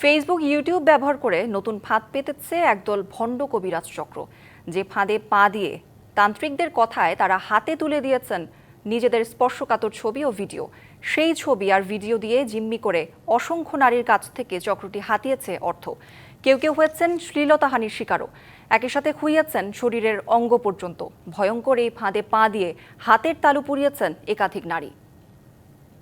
Facebook YouTube ব্যবহার করে নতুন ফাঁদ পেতেছে একদল ভণ্ড কবিরাজ চক্র। যে ফাঁদে পা দিয়ে তান্ত্রিকদের কথায় তারা হাতে তুলে দিয়েছেন নিজেদের স্পর্শকাতর ছবি ও ভিডিও। সেই ছবি আর ভিডিও দিয়ে জিম্মি করে অসংখ্য নারীর কাছ থেকে চক্রটি হাতিয়েছে অর্থ। কেউ কেউ হয়েছেন শ্লীলতাহানির শিকারও। একই সাথে খুইয়েছেন শরীরের অঙ্গ পর্যন্ত। ভয়ঙ্কর এই ফাঁদে পা দিয়ে হাতের তালু পুড়িয়েছেন একাধিক নারী।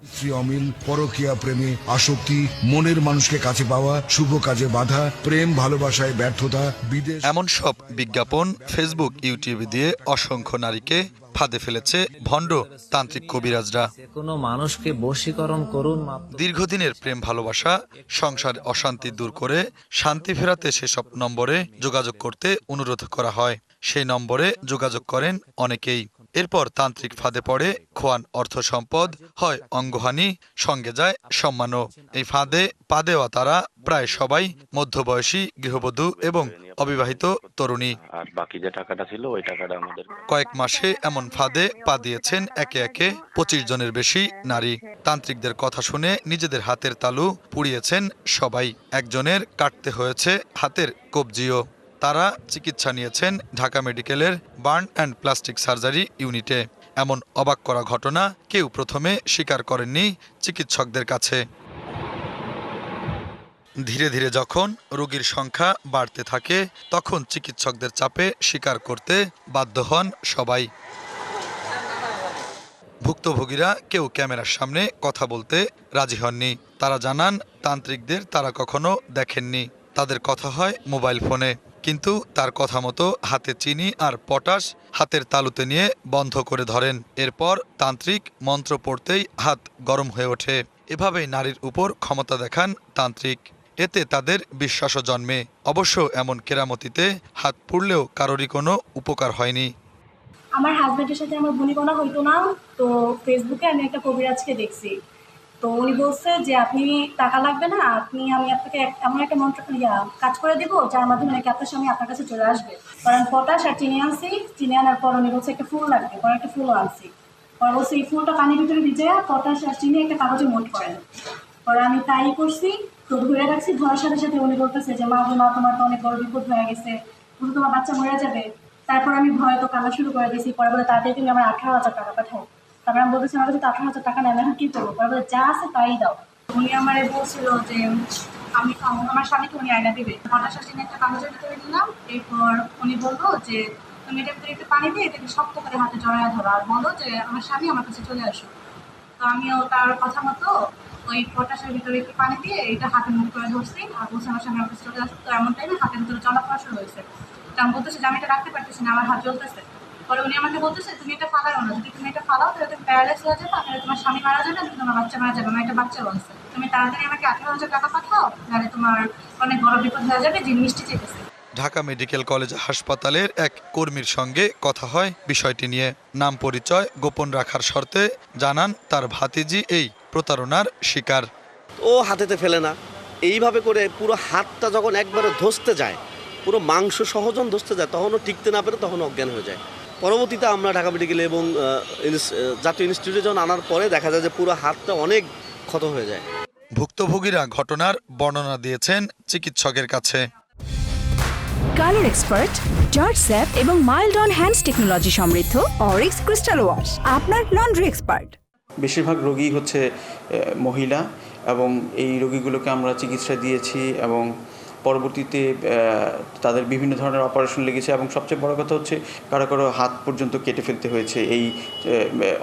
স্ত্রী অমিল পরকীয়া প্রেমে আসক্তি মনের মানুষকে কাছে পাওয়া শুভ কাজে বাধা প্রেম ভালোবাসায় ব্যর্থতা বিদেশ এমন সব বিজ্ঞাপন ফেসবুক ইউটিউবে দিয়ে অসংখ্য নারীকে ফাঁদে ফেলেছে ভণ্ড তান্ত্রিক কবিরাজরা। কোনো মানুষকে বশীকরণ করুন দীর্ঘদিনের প্রেম ভালোবাসা সংসার অশান্তি দূর করে শান্তি ফেরাতে সেসব নম্বরে যোগাযোগ করতে অনুরোধ করা হয়। সেই নম্বরে যোগাযোগ করেন অনেকেই। এরপর তান্ত্রিক ফাঁদে পড়ে খোয়ান অর্থ সম্পদ হয় অঙ্গহানি সঙ্গে যায় সম্মানও। এই ফাঁদে পা দেওয়া তারা প্রায় সবাই মধ্যবয়সী গৃহবধূ এবং অবিবাহিত তরুণী। আর বাকি যে টাকাটা ছিল ওই টাকাটা আমাদের কয়েক মাসে এমন ফাঁদে পা দিয়েছেন একে একে পঁচিশ জনের বেশি নারী। তান্ত্রিকদের কথা শুনে নিজেদের হাতের তালু পুড়িয়েছেন সবাই। একজনের কাটতে হয়েছে হাতের কবজিও। তারা চিকিৎসা নিয়েছেন ঢাকা মেডিকেলের বার্ন অ্যান্ড প্লাস্টিক সার্জারি ইউনিটে। এমন অবাক করা ঘটনা কেউ প্রথমে স্বীকার করেননি চিকিৎসকদের কাছে। ধীরে ধীরে যখন রোগীর সংখ্যা বাড়তে থাকে, তখন চিকিৎসকদের চাপে স্বীকার করতে বাধ্য হন সবাই। ভুক্তভোগীরা কেউ ক্যামেরার সামনে কথা বলতে রাজি হননি। তারা জানান, তান্ত্রিকদের তারা কখনো দেখেননি। তাদের কথা হয় মোবাইল ফোনে। কিন্তু তার কথা মতো হাতে চিনি আর পটাশ হাতের তালুতে নিয়ে বন্ধ করে ধরেন। এরপর তান্ত্রিক মন্ত্র পড়তেই হাত গরম হয়ে ওঠে। এভাবেই নারীর উপর ক্ষমতা দেখান তান্ত্রিক। এতে তাদের বিশ্বাসও জন্মে। অবশ্য এমন কেরামতিতে হাত পুড়লেও কারোরই কোনো উপকার হয়নি। আমার হাজব্যান্ডের সাথে আমার বনিবনা হইতো না, তো ফেসবুকে আমি একটা কবিরাজকে দেখছি। তো উনি বলছে যে, আপনি টাকা লাগবে না, আপনি, আমি আপনাকে এমন একটা মন্ত্র ইয়া, কাজ করে দেবো, যার মাধ্যমে নাকি আপনার স্বামী আপনার কাছে চলে আসবে। কারণ পটাশ আর চিনি আনছি, চিনি আনার পর উনি বলছে, একটা ফুল লাগবে পরে একটা ফুলও আনছি। পরে বলছে, এই ফুলটা পানির ভিতরে ভিজে পটাশ আর চিনি একটা কাগজে মোট করেন পরে আমি তাই করছি, তো ধরে রাখছি, ধরার সাথে সাথে উনি বলতেছে যে, মা মা, তোমার তো অনেক বড় বিপদ হয়ে গেছে শুধু তোমার বাচ্চা মরে যাবে। তারপর আমি ভয় তো কান্না শুরু করে দিয়েছি, পরে বলে তাড়াতাড়ি তুমি আমার আঠারো হাজার টাকা পাঠাও। তারপর আমি বলতেছি, আমার কাছে তো আঠারো হাজার টাকা নেই এখন কী করব? পরে বলে, যা আছে তাই দাও। উনি আমার বলছিল যে, আমি আমার স্বামীকে উনি আয়না দিবে। পটাশ আসিনে একটা কাগজের ভিতরে দিলাম, এরপর উনি বলল যে, তুমি এটার ভিতরে একটু পানি দিয়ে এটাকে শক্ত করে হাতে জড়ায় ধরো আর বলো যে, আমার স্বামী আমার কাছে চলে আসো তো আমিও তার কথা মতো ওই পটাশের ভিতরে একটু পানি দিয়ে এটা হাতে মুখ করে ধরছি আর বলছে, আমার সামনে অফিস চলে আসো তো এমন টাইমে হাতের ভিতরে পড়া শুরু হয়েছে। তো আমি বলতেছি যে, আমি এটা রাখতে পারতেছি না, আমার হাত জ্বলতেছে। পরে উনি আমাকে বলতেছে, তুমি এটা ফালাও না, যদি তুমি এটা ফালাও তাহলে তুমি প্যারালাইজ হয়ে যাবে তাহলে তোমার স্বামী মারা যাবে আর তোমার বাচ্চা মারা যাবে আমার একটা বাচ্চা বলছে। তুমি তাড়াতাড়ি আমাকে আঠারো হাজার টাকা পাঠাও নাহলে তোমার অনেক বড় বিপদ হয়ে যাবে যে মিষ্টি চেপেছে। ঢাকা মেডিকেল কলেজ হাসপাতালের এক কর্মীর সঙ্গে কথা হয় বিষয়টি নিয়ে। নাম পরিচয় গোপন রাখার শর্তে জানান তার ভাতিজি এই প্রতারণার শিকার। ও হাতেতে ফেলে না। এইভাবে করে পুরো হাতটা যখন একবারে ধসতে যায় পুরো মাংস সহজন ধসতে যায় তখনও টিকতে না পেরে তখন অজ্ঞান হয়ে যায়। পরবর্তীতে আমরা ঢাকা মেডিকেলে এবং জাতীয় ইনস্টিটিউটে যখন আনার পরে দেখা যায় যে পুরো হাতটা অনেক ক্ষত হয়ে যায়। ভুক্তভোগীরা ঘটনার বর্ণনা দিয়েছেন চিকিৎসকের কাছে। কালার এক্সপার্ট জর্জ স্যাপ এবং মাইল্ড অন হ্যান্ডস টেকনোলজি সমৃদ্ধ অরিক্স ক্রিস্টাল ওয়াশ আপনার লন্ড্রি এক্সপার্ট। বেশিরভাগ রোগী হচ্ছে মহিলা এবং এই রোগীগুলোকে আমরা চিকিৎসা দিয়েছি এবং পরবর্তীতে তাদের বিভিন্ন ধরনের অপারেশন লেগেছে এবং সবচেয়ে বড় কথা হচ্ছে কারও কারও হাত পর্যন্ত কেটে ফেলতে হয়েছে এই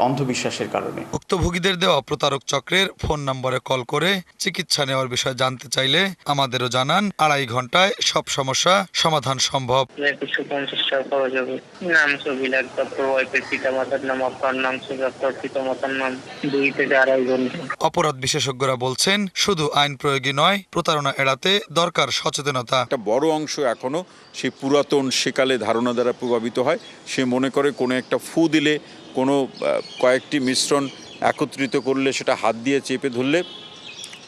অন্ধবিশ্বাসের কারণে। ভুক্তভোগীদের দেওয়া প্রতারক চক্রের ফোন নম্বরে কল করে চিকিৎসা নেওয়ার বিষয়ে জানতে চাইলে আমাদেরও জানান। আড়াই ঘন্টায় সব সমস্যা সমাধান সম্ভব। একশো পঞ্চাশ টাকা পাওয়া যাবে। নাম ছবি লাগবে ওয়াইফের পিতা নাম আপনার নাম আপনার পিতা নাম দুই থেকে আড়াই ঘণ্টা। অপরাধ বিশেষজ্ঞরা বলছেন শুধু আইন প্রয়োগী নয় প্রতারণা এড়াতে দরকার সচেতনতা। একটা বড় অংশ এখনও সেই পুরাতন সেকালে ধারণা দ্বারা প্রভাবিত হয়। সে মনে করে কোনো একটা ফু দিলে, কোনো কয়েকটি মিশ্রণ একত্রিত করলে সেটা হাত দিয়ে চেপে ধরলে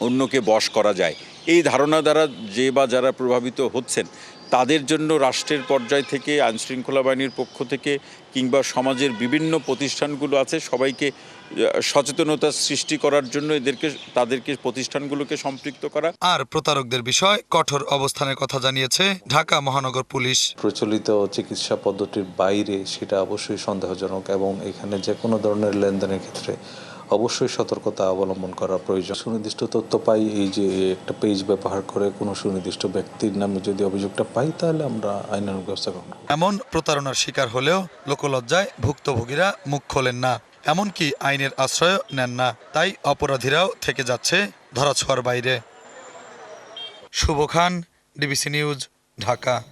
অন্যকে বশ করা যায়। এই ধারণা দ্বারা যে বা যারা প্রভাবিত হচ্ছেন তাদের জন্য রাষ্ট্রের পর্যায় থেকে আইনশৃঙ্খলা বাহিনীর পক্ষ থেকে কিংবা সমাজের বিভিন্ন প্রতিষ্ঠানগুলো আছে সবাইকে সচেতনতা সৃষ্টি করার জন্য এদেরকে তাদেরকে প্রতিষ্ঠানগুলোকে সম্পৃক্ত করা। আর প্রতারকদের বিষয় কঠোর অবস্থানের কথা জানিয়েছে ঢাকা মহানগর পুলিশ। প্রচলিত চিকিৎসা পদ্ধতির বাইরে সেটা অবশ্যই সন্দেহজনক এবং এখানে যে কোনো ধরনের লেনদেনের ক্ষেত্রে অবশ্যই সতর্কতা অবলম্বন করা প্রয়োজন। সুনির্দিষ্ট তথ্য পাই, এই যে একটা পেজ ব্যবহার করে কোনো সুনির্দিষ্ট ব্যক্তির নামে যদি অভিযোগটা পাই, তাহলে আমরা আইনানুগ ব্যবস্থা করব। এমন প্রতারণার শিকার হলেও লোকলজ্জায় ভুক্তভোগীরা মুখ খোলেন না। এমনকি আইনের আশ্রয় নেন না। তাই অপরাধীরাও থেকে যাচ্ছে ধরাছোঁয়ার বাইরে। Shubho Khan, DBC news, Dhaka.